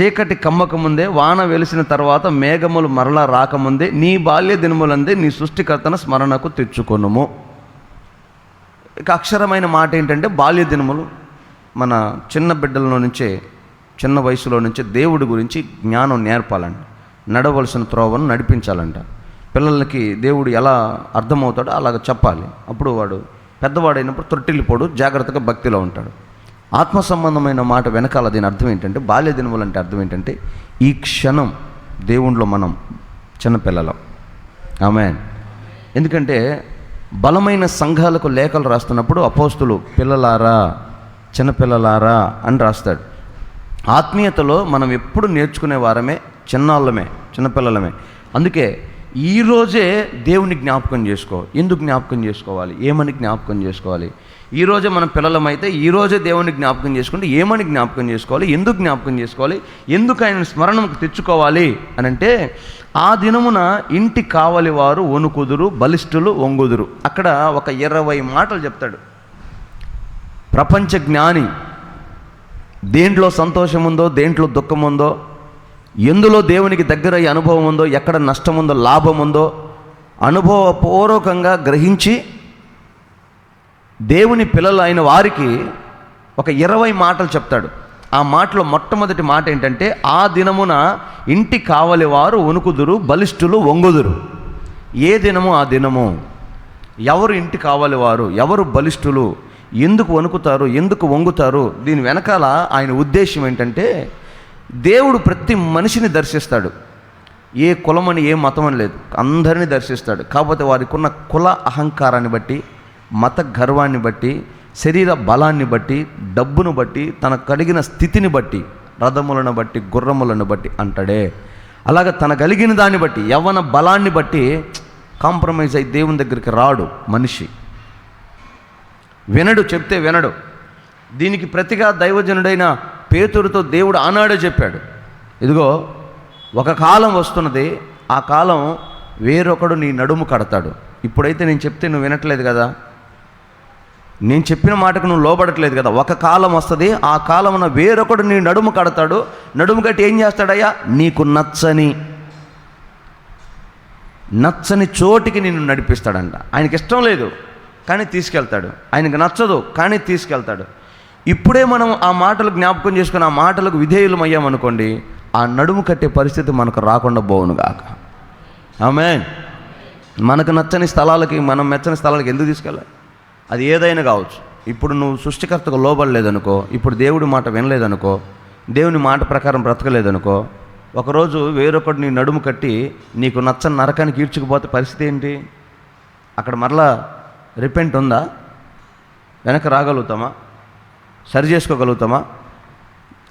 చీకటి కమ్మక ముందే వాన వెలిసిన తర్వాత మేఘములు మరలా రాకముందే నీ బాల్య దినములందే నీ సృష్టికర్తన స్మరణకు తెచ్చుకొనుము. ఇక అక్షరమైన మాట ఏంటంటే బాల్య దినములు. మన చిన్న బిడ్డల నుంచే చిన్న వయసులో నుంచే దేవుడి గురించి జ్ఞానం నేర్పాలంట. నడవలసిన త్రోవను నడిపించాలంట. పిల్లలకి దేవుడు ఎలా అర్థమవుతాడో అలాగ చెప్పాలి. అప్పుడు వాడు పెద్దవాడైనప్పుడు తొట్టిల్లిపోడు జాగ్రత్తగా భక్తిలో ఉంటాడు. ఆత్మ సంబంధమైన మాట వెనకాల దీని అర్థం ఏంటంటే బాల్య దినములు అంటే అర్థం ఏంటంటే ఈ క్షణం దేవుణ్ణిలో మనం చిన్నపిల్లలం. ఆమె ఎందుకంటే బలమైన సంఘాలకు లేఖలు రాస్తున్నప్పుడు అపోస్తులు పిల్లలారా చిన్నపిల్లలారా అని రాస్తాడు. ఆత్మీయతలో మనం ఎప్పుడు నేర్చుకునే వారమే చిన్నాళ్ళమే చిన్నపిల్లలమే. అందుకే ఈరోజే దేవుని జ్ఞాపకం చేసుకో. ఎందుకు జ్ఞాపకం చేసుకోవాలి? ఏమని జ్ఞాపకం చేసుకోవాలి? ఈరోజే మనం పిల్లలమైతే ఈరోజే దేవుని జ్ఞాపకం చేసుకుంటే ఏమని జ్ఞాపకం చేసుకోవాలి? ఎందుకు జ్ఞాపకం చేసుకోవాలి? ఎందుకు ఆయన స్మరణకు తెచ్చుకోవాలి? అని అంటే ఆ దినమున ఇంటి కావలి వారు వణుకుదురు బలిష్ఠులు వంగుదురు. అక్కడ ఒక ఇరవై మాటలు చెప్తాడు. ప్రపంచ జ్ఞాని దేంట్లో సంతోషం ఉందో దేంట్లో దుఃఖం ఉందో ఎందులో దేవునికి దగ్గరయ్యే అనుభవం ఉందో ఎక్కడ నష్టం ఉందో లాభం ఉందో అనుభవపూర్వకంగా గ్రహించి దేవుని పిల్లలు అయిన వారికి ఒక ఇరవై మాటలు చెప్తాడు. ఆ మాటలో మొట్టమొదటి మాట ఏంటంటే ఆ దినమున ఇంటి కావలి వారు వణుకుదురు బలిష్ఠులు వంగుదురు. ఏ దినము? ఆ దినము. ఎవరు ఇంటి కావాలి వారు? ఎవరు బలిష్ఠులు? ఎందుకు వణుకుతారు? ఎందుకు వంగుతారు? దీని వెనకాల ఆయన ఉద్దేశం ఏంటంటే దేవుడు ప్రతి మనిషిని దర్శిస్తాడు. ఏ కులమని ఏ మతం అని లేదు. అందరినీ దర్శిస్తాడు. కాకపోతే వారికి ఉన్న కుల అహంకారాన్ని బట్టి మత గర్వాన్ని బట్టి శరీర బలాన్ని బట్టి డబ్బును బట్టి తనకు కలిగిన స్థితిని బట్టి రథములను బట్టి గుర్రములను బట్టి అంటాడే. అలాగ తన కలిగిన దాన్ని బట్టి యవ్వన బలాన్ని బట్టి కాంప్రమైజ్ అయి దేవుని దగ్గరికి రాడు మనిషి. వినడు చెప్తే వినడు. దీనికి ప్రతిగా దైవజనుడైన పేతుడితో దేవుడు ఆనాడే చెప్పాడు. ఇదిగో ఒక కాలం వస్తున్నది ఆ కాలం వేరొకడు నీ నడుము కడతాడు. ఇప్పుడైతే నేను చెప్తే నువ్వు వినట్లేదు కదా? నేను చెప్పిన మాటకు నువ్వు లోబడట్లేదు కదా. ఒక కాలం వస్తుంది ఆ కాలమున వేరొకడు నీ నడుము కడతాడు. నడుము కట్టి ఏం చేస్తాడయ్యా? నీకు నచ్చని నచ్చని చోటికి నిన్ను నడిపిస్తాడంట. ఆయనకి ఇష్టం లేదు కానీ తీసుకెళ్తాడు. ఆయనకు నచ్చదు కానీ తీసుకెళ్తాడు. ఇప్పుడే మనం ఆ మాటలు జ్ఞాపకం చేసుకుని ఆ మాటలకు విధేయులం అయ్యామనుకోండి ఆ నడుము కట్టే పరిస్థితి మనకు రాకుండా పోవును ఆమె మనకు నచ్చని స్థలాలకి మనం మెచ్చని స్థలాలకి ఎందుకు తీసుకెళ్ళాలి? అది ఏదైనా కావచ్చు. ఇప్పుడు నువ్వు సృష్టికర్తకు లోబడలేదనుకో ఇప్పుడు దేవుడి మాట వినలేదనుకో దేవుని మాట ప్రకారం బ్రతకలేదనుకో ఒకరోజు వేరొకడు నీ నడుము కట్టి నీకు నచ్చని నరకానికి ఈడ్చుకుపోతే పరిస్థితి ఏంటి? అక్కడ మరలా రిపెంట్ ఉందా? వెనక రాగలుగుతామా? సరి చేసుకోగలుగుతామా?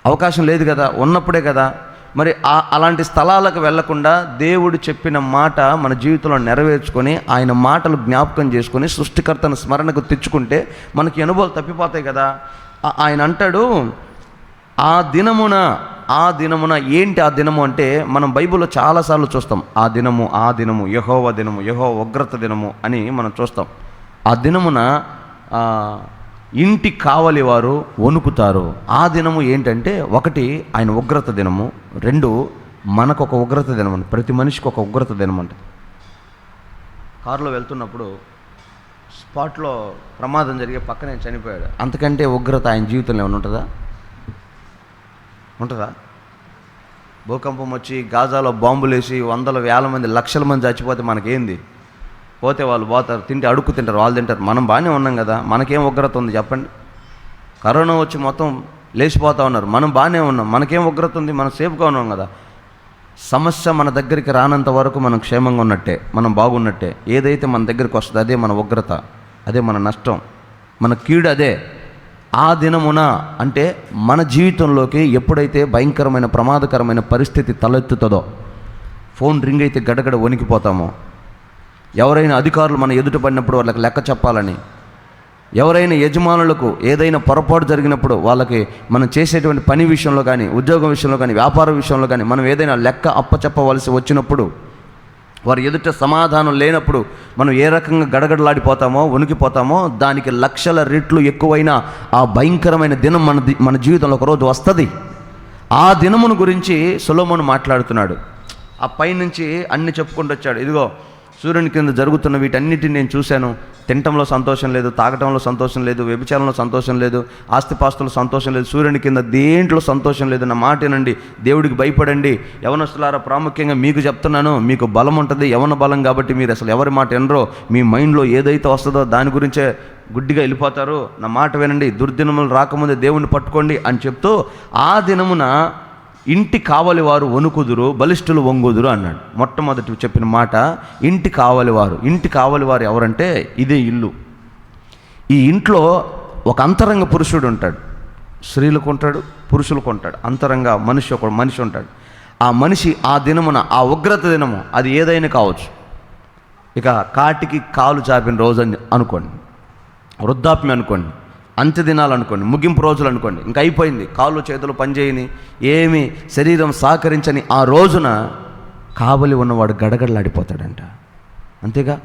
అవకాశం లేదు కదా ఉన్నప్పుడే కదా మరి ఆ అలాంటి స్థలాలకు వెళ్ళకుండా దేవుడు చెప్పిన మాట మన జీవితంలో నెరవేర్చుకొని ఆయన మాటలు జ్ఞాపకం చేసుకొని సృష్టికర్తను స్మరణకు తెచ్చుకుంటే మనకి అనుభవాలు తప్పిపోతాయి కదా. ఆయన అంటాడు ఆ దినమున ఆ దినమున ఏంటి ఆ దినము అంటే మనం బైబిల్లో చాలాసార్లు చూస్తాం ఆ దినము ఆ దినము యహోవ దినము యహో ఉగ్రత దినము అని మనం చూస్తాం. ఆ దినమున ఇంటి కావలి వారు వణుకుతారు. ఆ దినము ఏంటంటే ఒకటి ఆయన ఉగ్రత దినము రెండు మనకు ఒక ఉగ్రత దినం అంట ప్రతి మనిషికి ఒక ఉగ్రత దినం అంట. కారులో వెళ్తున్నప్పుడు స్పాట్లో ప్రమాదం జరిగే పక్కనే చనిపోయాడు. అంతకంటే ఉగ్రత ఆయన జీవితంలో ఏమైనా ఉంటుందా? ఉంటుందా? భూకంపం వచ్చి గాజాలో బాంబులేసి వందల వేల మంది లక్షల మంది చచ్చిపోతే మనకేంది? పోతే వాళ్ళు పోతారు తింటే అడుక్కు తింటారు వాళ్ళు తింటారు. మనం బాగానే ఉన్నాం కదా మనకేం ఉగ్రత ఉంది చెప్పండి. కరోనా వచ్చి మొత్తం లేచిపోతా ఉన్నారు. మనం బాగానే ఉన్నాం మనకేం ఉగ్రత ఉంది మనం సేఫ్గా ఉన్నాం కదా. సమస్య మన దగ్గరికి రానంత వరకు మనం క్షేమంగా ఉన్నట్టే మనం బాగున్నట్టే. ఏదైతే మన దగ్గరికి వస్తుందో అదే మన ఉగ్రత అదే మన నష్టం. మన కీడు అదే. ఆ దినమున అంటే మన జీవితంలోకి ఎప్పుడైతే భయంకరమైన ప్రమాదకరమైన పరిస్థితి తలెత్తుతుందో ఫోన్ రింగ్ అయితే గడగడ వణికిపోతామో ఎవరైనా అధికారులు మన ఎదుట పడినప్పుడు వాళ్ళకి లెక్క చెప్పాలని ఎవరైనా యజమానులకు ఏదైనా పొరపాటు జరిగినప్పుడు వాళ్ళకి మనం చేసేటువంటి పని విషయంలో కానీ ఉద్యోగం విషయంలో కానీ వ్యాపార విషయంలో కానీ మనం ఏదైనా లెక్క అప్పచెప్పవలసి వచ్చినప్పుడు వారి ఎదుట సమాధానం లేనప్పుడు మనం ఏ రకంగా గడగడలాడిపోతామో వణికిపోతామో దానికి లక్షల రెట్లు ఎక్కువైన ఆ భయంకరమైన దినం మన మన జీవితంలో ఒకరోజు వస్తుంది. ఆ దినమును గురించి సులోమును మాట్లాడుతున్నాడు. ఆ పైనుంచి అన్ని చెప్పుకుంటూ వచ్చాడు. ఇదిగో సూర్యుని కింద జరుగుతున్న వీటన్నిటిని నేను చూశాను. తినటంలో సంతోషం లేదు తాగటంలో సంతోషం లేదు వ్యభిచారంలో సంతోషం లేదు ఆస్తిపాస్తులు సంతోషం లేదు సూర్యుని కింద దేంట్లో సంతోషం లేదు నా మాట వినండి. దేవుడికి భయపడండి. యవనస్తులారా ప్రాముఖ్యంగా మీకు చెప్తున్నాను మీకు బలం ఉంటుంది యవన బలం కాబట్టి మీరు అసలు ఎవరి మాట వినరో మీ మైండ్లో ఏదైతే వస్తుందో దాని గురించే గుడ్డిగా వెళ్ళిపోతారు నా మాట వినండి. దుర్దినములు రాకముందే దేవుణ్ణి పట్టుకోండి అని చెప్తూ ఆ దినమున ఇంటి కావలి వారు వణుకుదురు బలిష్ఠులు వంగుదురు అన్నాడు. మొట్టమొదటి చెప్పిన మాట ఇంటి కావలి వారు ఇంటి కావలి వారు ఎవరంటే ఇదే ఇల్లు. ఈ ఇంట్లో ఒక అంతరంగ పురుషుడు ఉంటాడు. స్త్రీలకు ఉంటాడు పురుషులకు ఉంటాడు. అంతరంగ మనిషి ఒక మనిషి ఉంటాడు. ఆ మనిషి ఆ దినమున ఆ ఉగ్రత దినము అది ఏదైనా కావచ్చు. ఇక కాటికి కాలు చాపిన రోజు అని అనుకోండి. వృద్ధాప్యం అనుకోండి. అంత్య దినాలు అనుకోండి ముగింపు రోజులు అనుకోండి ఇంకా అయిపోయింది. కాళ్ళు చేతులు పనిచేయని ఏమి శరీరం సహకరించని ఆ రోజున కావలి ఉన్నవాడు గడగడలాడిపోతాడంట. అంతేగా?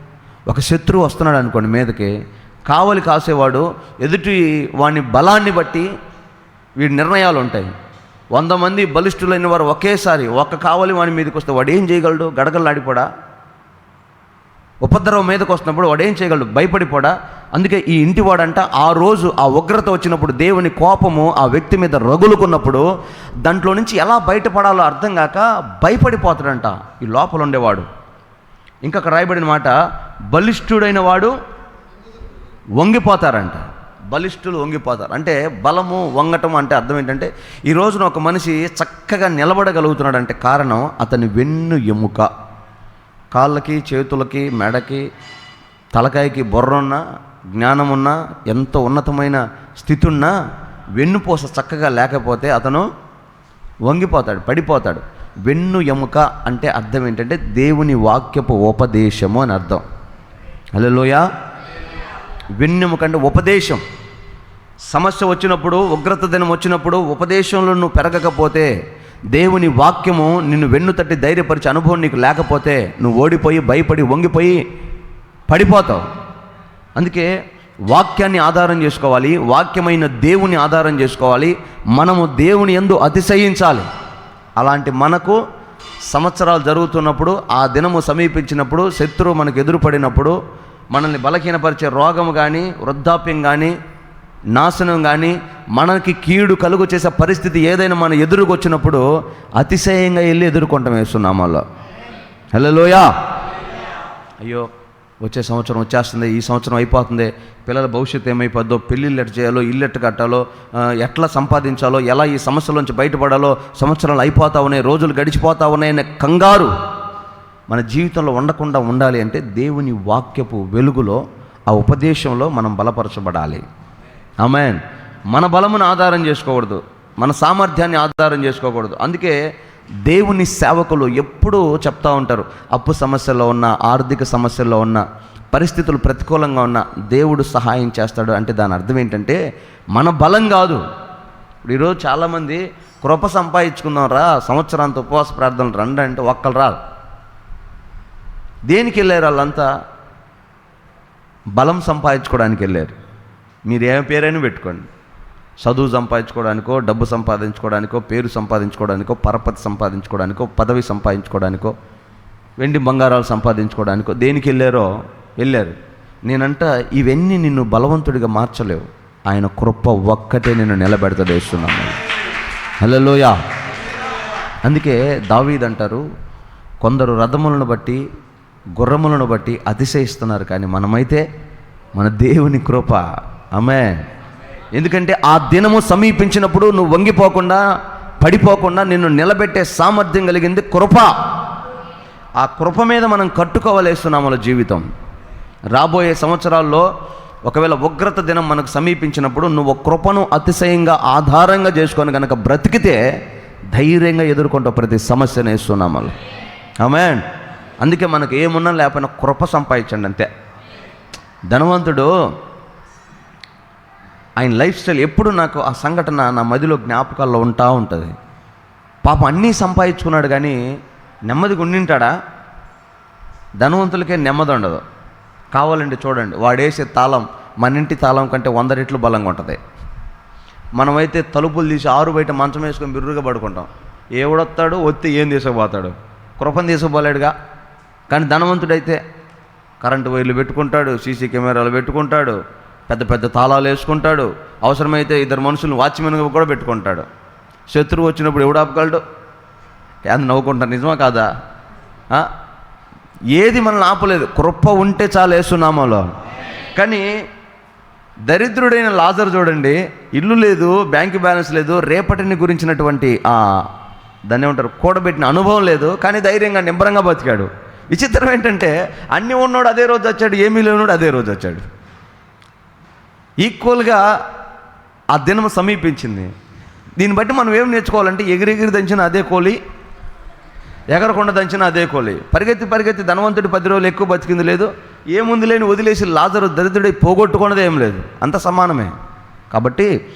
ఒక శత్రువు వస్తున్నాడు అనుకోండి మీదకి కావలి కాసేవాడు ఎదుటి వాని బలాన్ని బట్టి వీడి నిర్ణయాలు ఉంటాయి వంద మంది బలిష్ఠులైన వారు ఒకేసారి ఒక్క కావలి వాని మీదకి వస్తే వాడు ఏం చేయగలడు? గడగలాడిపోడా ఉపద్రవం మీదకి వస్తున్నప్పుడు వాడు ఏం చేయగలడు? భయపడిపోడా? అందుకే ఈ ఇంటివాడంట ఆ రోజు ఆ ఉగ్రత వచ్చినప్పుడు దేవుని కోపము ఆ వ్యక్తి మీద రగులుకున్నప్పుడు దాంట్లో నుంచి ఎలా బయటపడాలో అర్థం కాక భయపడిపోతాడంట ఈ లోపల ఉండేవాడు. ఇంకా అక్కడ రాయబడిన మాట బలిష్ఠుడైన వాడు వంగిపోతారంట. బలిష్ఠులు వంగిపోతారు. అంటే బలము వంగటం అంటే అర్థం ఏంటంటే ఈ రోజున ఒక మనిషి చక్కగా నిలబడగలుగుతున్నాడు అంటే కారణం అతని వెన్ను ఎముక. కాళ్ళకి చేతులకి మెడకి తలకాయకి బొర్ర జ్ఞానమున్నా జ్ఞానం ఎంతో ఉన్నతమైన స్థితి ఉన్నా వెన్నుపూస చక్కగా లేకపోతే అతను వంగిపోతాడు పడిపోతాడు. వెన్ను ఎముక అంటే అర్థం ఏంటంటే దేవుని వాక్యపు ఉపదేశము అని అర్థం. హలోయ వెన్నెముక అంటే ఉపదేశం. సమస్య వచ్చినప్పుడు ఉగ్రత దినం వచ్చినప్పుడు ఉపదేశంలో నువ్వు పెరగకపోతే దేవుని వాక్యము నిన్ను వెన్ను తట్టి ధైర్యపరిచే అనుభవం నీకు లేకపోతే నువ్వు ఓడిపోయి భయపడి వంగిపోయి పడిపోతావు. అందుకే వాక్యాన్ని ఆధారం చేసుకోవాలి వాక్యమైన దేవుని ఆధారం చేసుకోవాలి మనము దేవుని ఎందు అతిశయించాలి. అలాంటి మనకు సంవత్సరాలు జరుగుతున్నప్పుడు ఆ దినము సమీపించినప్పుడు శత్రువు మనకు ఎదురుపడినప్పుడు మనల్ని బలహీనపరిచే రోగము కానీ వృద్ధాప్యం కానీ నాశనం కానీ మనకి కీడు కలుగు చేసే పరిస్థితి ఏదైనా మన ఎదురుకొచ్చినప్పుడు అతిశయంగా వెళ్ళి ఎదుర్కొంటాం హలో హలోయా అయ్యో వచ్చే సంవత్సరం వచ్చేస్తుంది ఈ సంవత్సరం అయిపోతుంది. పిల్లల భవిష్యత్తు ఏమైపోద్దో పెళ్ళిళ్ళు ఎట్ చేయాలో ఇల్లు కట్టాలో ఎట్లా సంపాదించాలో ఎలా ఈ సమస్యల నుంచి బయటపడాలో సంవత్సరాలు అయిపోతా ఉన్నాయి రోజులు గడిచిపోతా ఉన్నాయి అనే కంగారు మన జీవితంలో ఉండకుండా ఉండాలి అంటే దేవుని వాక్యపు వెలుగులో ఆ ఉపదేశంలో మనం బలపరచబడాలి. ఆమెన్. మన బలమును ఆధారం చేసుకోకూడదు. మన సామర్థ్యాన్ని ఆధారం చేసుకోకూడదు. అందుకే దేవుని సేవకులు ఎప్పుడూ చెప్తా ఉంటారు. అప్పు సమస్యలో ఉన్న ఆర్థిక సమస్యల్లో ఉన్న పరిస్థితులు ప్రతికూలంగా ఉన్న దేవుడు సహాయం చేస్తాడు అంటే దాని అర్థం ఏంటంటే మన బలం కాదు. ఇప్పుడు ఈరోజు చాలామంది కృప సంపాదించుకుందాం రా సంవత్సరాంత ఉపవాస ప్రార్థనలు రండి అంటే ఒక్కరు రాదు దేనికి వెళ్ళారు వాళ్ళంతా? బలం సంపాదించుకోవడానికి వెళ్ళారు. మీరు ఏ పేరైనా పెట్టుకోండి. చదువు సంపాదించుకోవడానికో డబ్బు సంపాదించుకోవడానికో పేరు సంపాదించుకోవడానికో పరపతి సంపాదించుకోవడానికో పదవి సంపాదించుకోవడానికో వెండి బంగారాలు సంపాదించుకోవడానికో దేనికి వెళ్ళారో వెళ్ళారు. నేనంట ఇవన్నీ నిన్ను బలవంతుడిగా మార్చలేవు. ఆయన కృప ఒక్కటే నిన్ను నిలబెడతాడు వేస్తున్నాను హలోయా అందుకే దావీద్ అంటారు కొందరు రథములను బట్టి గుర్రములను బట్టి అతిశయిస్తున్నారు కానీ మనమైతే మన దేవుని కృప. ఆమె ఎందుకంటే ఆ దినము సమీపించినప్పుడు నువ్వు వంగిపోకుండా పడిపోకుండా నిన్ను నిలబెట్టే సామర్థ్యం కలిగింది కృప. ఆ కృప మీద మనం కట్టుకోవలేస్తున్నాముల జీవితం. రాబోయే సంవత్సరాల్లో ఒకవేళ ఉగ్రత దినం మనకు సమీపించినప్పుడు నువ్వు కృపను అతిశయంగా ఆధారంగా చేసుకొని కనుక బ్రతికితే ధైర్యంగా ఎదుర్కొంటావు ప్రతి సమస్యను వేస్తున్నామలు ఆమె అందుకే మనకు ఏమున్నా లేకపోయినా కృప సంపాదించండి అంతే. ధనవంతుడు ఆయన లైఫ్ స్టైల్ ఎప్పుడు నాకు ఆ సంఘటన నా మదిలో జ్ఞాపకాల్లో ఉంటా ఉంటుంది. పాపం అన్నీ సంపాదించుకున్నాడు కానీ నెమ్మదిగా ఉండింటాడా? ధనవంతులకే నెమ్మది ఉండదు. కావాలండి చూడండి వాడేసే తాళం మన ఇంటి తాళం కంటే వంద రెట్లు బలంగా ఉంటుంది. మనమైతే తలుపులు తీసి ఆరు బయట మంచం వేసుకొని బిర్రుగా పడుకుంటాం. ఏవడొస్తాడు వస్తే ఏం తీసుకుపోతాడు? కృపను తీసుకుపోలేడుగా. కానీ ధనవంతుడైతే కరెంటు వైర్లు పెట్టుకుంటాడు సీసీ కెమెరాలు పెట్టుకుంటాడు పెద్ద పెద్ద తాళాలు వేసుకుంటాడు. అవసరమైతే ఇద్దరు మనుషులను వాచ్మెన్గా కూడా పెట్టుకుంటాడు. శత్రువు వచ్చినప్పుడు ఎవడు ఆపగలడు? అది నవ్వుకుంటాను నిజమా కాదా? ఏది మనల్ని ఆపలేదు. కృప ఉంటే చాలు వేస్తున్నామలో కానీ దరిద్రుడైన లాజర్ చూడండి ఇల్లు లేదు బ్యాంక్ బ్యాలెన్స్ లేదు రేపటిని గురించినటువంటి దాన్ని ఏమంటారు కూడబెట్టిన అనుభవం లేదు కానీ ధైర్యంగా నింబరంగా బతికాడు. విచిత్రం ఏంటంటే అన్నీ ఉన్నోడు అదే రోజు వచ్చాడు ఏమీ లేనోడు అదే రోజు వచ్చాడు. ఈక్వల్గా ఆ దినం సమీపించింది. దీన్ని బట్టి మనం ఏం నేర్చుకోవాలంటే ఎగిరెగిరి దంచిన అదే కోలి ఎగరకుండా దంచిన అదే కోలి. పరిగెత్తి పరిగెత్తి ధనవంతుడి పది రోజులు ఎక్కువ బతికింది లేదు. ఏముంది లేని వదిలేసి లాజరు దరిద్రుడై పోగొట్టుకున్నది ఏం లేదు. అంత సమానమే. కాబట్టి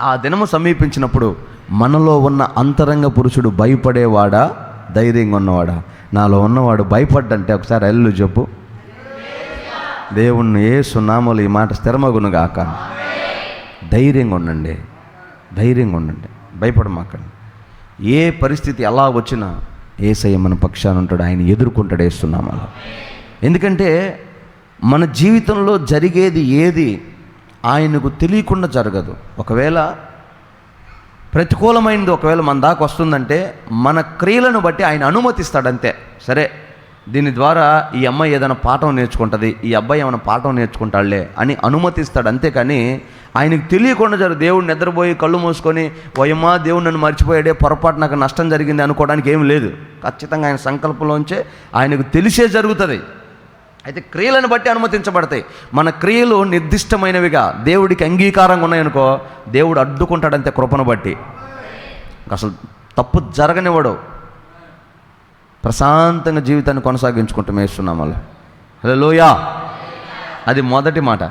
ఆ దినము సమీపించినప్పుడు మనలో ఉన్న అంతరంగ పురుషుడు భయపడేవాడా? ధైర్యంగా ఉన్నవాడా? నాలో ఉన్నవాడు భయపడ్డంటే ఒకసారి ఎల్లు చెప్పు. దేవుణ్ణి ఏ సున్నాములు ఈ మాట స్థిరమగును గాక ధైర్యంగా ఉండండి. ధైర్యంగా ఉండండి. భయపడమాకండి. ఏ పరిస్థితి ఎలా వచ్చినా ఏసయ్య మన పక్షాన ఉంటాడు ఆయన ఎదుర్కొంటాడు వేస్తున్నామలా ఎందుకంటే మన జీవితంలో జరిగేది ఏది ఆయనకు తెలియకుండా జరగదు. ఒకవేళ ప్రతికూలమైనది ఒకవేళ మన దాకా వస్తుందంటే మన క్రియలను బట్టి ఆయన అనుమతిస్తాడంతే. సరే దీని ద్వారా ఈ అమ్మాయి ఏదైనా పాఠం నేర్చుకుంటుంది ఈ అబ్బాయి ఏమైనా పాఠం నేర్చుకుంటాడులే అని అనుమతిస్తాడు అంతేకాని ఆయనకు తెలియకుండా జరు దేవుడు నిద్రపోయి కళ్ళు మూసుకొని వయమా దేవుడు నన్ను మర్చిపోయాడే పొరపాటు నాకు నష్టం జరిగింది అనుకోవడానికి ఏం లేదు. ఖచ్చితంగా ఆయన సంకల్పంలోంచే ఆయనకు తెలిసే జరుగుతుంది. అయితే క్రియలను బట్టి అనుమతించబడతాయి. మన క్రియలు నిర్దిష్టమైనవిగా దేవుడికి అంగీకారంగా ఉన్నాయనుకో దేవుడు అడ్డుకుంటాడంతే కృపను బట్టి. అసలు తప్పు జరగనివ్వడు. ప్రశాంతంగా జీవితాన్ని కొనసాగించుకుంటూ మేస్తున్నాం వాళ్ళు హలో లోయా అది మొదటి మాట.